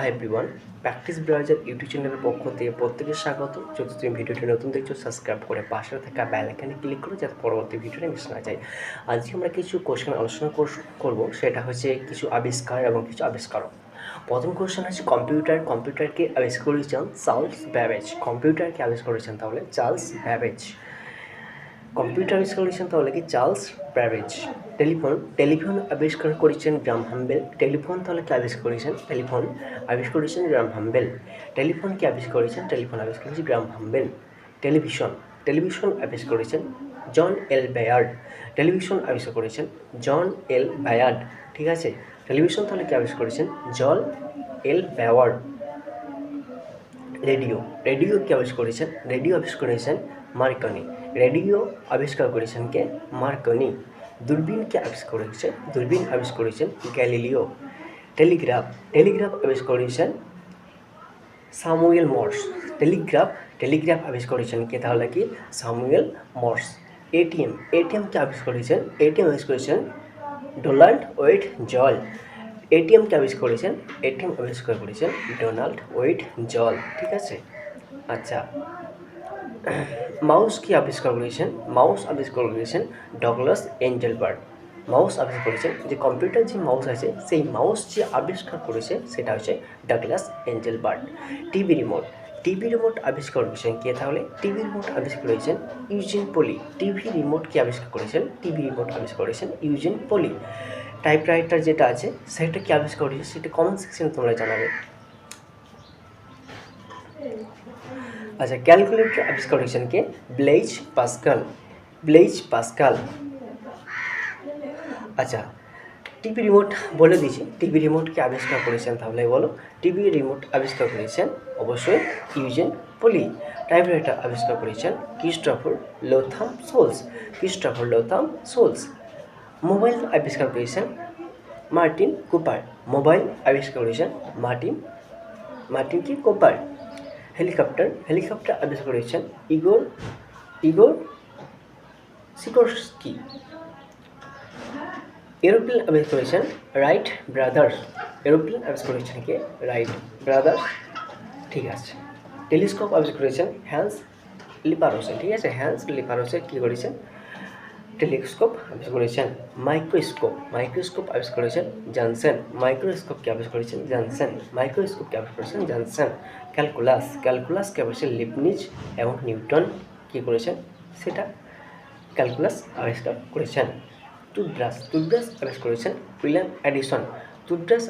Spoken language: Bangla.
Hi everyone practice browser YouTube চ্যানেলের পক্ষ থেকে প্রত্যেকের স্বাগত। যদি তুমি ভিডিওটি নতুন দেখছ সাবস্ক্রাইব করে পাশে থাকা বেল আইকনে ক্লিক করো যাতে পরবর্তী ভিডিওটি মিস না যায়। আজকে আমরা কিছু কোশ্চেন আলোচনা কর- করব। সেটা হচ্ছে কিছু আবিষ্কার এবং কিছু আবিষ্কারক। প্রথম কোশ্চেন হচ্ছে কম্পিউটার কম্পিউটারকে আবিষ্কার করেছেন চার্লস ব্যাবেজ। কম্পিউটারকে আবিষ্কার করেছেন তাহলে চার্লস ব্যাবেজ। কম্পিউটার আবিষ্কার তাহলে কি চার্লস ব্যাবেজ। টেলিফোন টেলিফোন আবিষ্কার করেছেন গ্রাম হাম্বেল। টেলিফোন তাহলে কি আবিষ্কার করেছেন, টেলিফোন আবিষ্কার করেছেন গ্রাম হাম্বেল। টেলিফোন কি আবিষ্কার করেছেন? টেলিফোন আবিষ্কার করেছেন গ্রাম হাম্বেল। টেলিভিশন টেলিভিশন আবিষ্কার করেছেন জন এল বায়ার্ড টেলিভিশন আবিষ্কার করেছেন জন এল বায়ার্ড ঠিক আছে? টেলিভিশন তাহলে কি আবিষ্কার করেছেন? জন এল বায়ার্ড রেডিও। রেডিও কি আবিষ্কার করেছেন? রেডিও আবিষ্কার করেছেন মার্কনি। রেডিও আবিষ্কার করেছেন কে? মার্কনি। দূরবীন কে আবিষ্কার করেছে? দূরবীন আবিষ্কার করেছেন গ্যালিলিও। টেলিগ্রাফ। টেলিগ্রাফ আবিষ্কার করেছেন সামুয়েল মর্স। টেলিগ্রাফ টেলিগ্রাফ আবিষ্কার করেছেন কে? তাহলে কি? Samuel Morse. এটিএম। এটিএম কে আবিষ্কার করেছেন? এটিএম আবিষ্কার করেছেন ডোনাল্ড ওয়েট জল। এটিএম কে আবিষ্কার করেছেন এটিএম আবিষ্কার করেছেন ডোনাল্ড ওয়েট জল, ঠিক আছে? আচ্ছা মাউস কি আবিষ্কার করেছেন? মাউস আবিষ্কার করেছেন ডগলাস এঞ্জেলবার্গ মাউস আবিষ্কার করেছেন, যে কম্পিউটার যে মাউস আছে, সেই মাউস যে আবিষ্কার করেছে, সেটা হচ্ছে Douglas Engelbart TV remote TV remote আবিষ্কার করেছেন কে তাহলে? টিভি রিমোট আবিষ্কার করেছেন ইউজিন পলি। টিভি রিমোট কি আবিষ্কার করেছেন? টিভি রিমোট আবিষ্কার করেছেন ইউজিন পলি। টাইপরাইটার যেটা আছে সেটা কি আবিষ্কার করেছে সেটা কমেন্ট সেকশনে তোমরা জানাবে। আচ্ছা ক্যালকুলেটর আবিষ্কার করেছেন কে ব্লেজ পাস্কাল ব্লেজ পাস্কাল আচ্ছা টিভি রিমোট বলে দিয়েছি। টিভি রিমোট রিমোটকে আবিষ্কার করেছেন তাহলে বলো। টিভি রিমোট আবিষ্কার করেছেন অবশ্যই ইউজেন পলি টাইপরাইটার আবিষ্কার করেছেন Christopher Latham Sholes Christopher Latham Sholes mobile আবিষ্কার করেছেন মার্টিন কুপার। মোবাইল আবিষ্কার করেছেন মার্টিন মার্টিন কি? কুপার। হেলিকপ্টার হেলিকপ্টার আবিষ্কার করেছেন ইগোর ইগোর সিকোরস্কি। এরোপ্লেন আবিষ্কার করেছেন রাইট ব্রাদার্স। এরোপ্লেন আবিষ্কার করেছেন কে? Right brothers. ঠিক আছে। টেলিস্কোপ আবিষ্কার করেছেন হ্যান্স লিপারোসে। ঠিক আছে, হ্যান্স লিপারোসে কী করেছেন? টেলিস্কোপ আবিষ্কার করেছেন মাইক্রোস্কোপ। মাইক্রোস্কোপ আবিষ্কার করেছেন জানসেন। মাইক্রোস্কোপকে আবিষ্কার করেছেন জানসেন। মাইক্রোস্কোপকে আবিষ্কার করেছেন জানসেন। ক্যালকুলাস। ক্যালকুলাসকে আবিষ্কার লিপনিজ এবং নিউটন। কী করেছেন? সেটা ক্যালকুলাস আবিষ্কার করেছেন। টুথব্রাশ টুথব্রাশ আবিষ্কার করেছেন উইলিয়াম অ্যাডিসন। টুথব্রাশ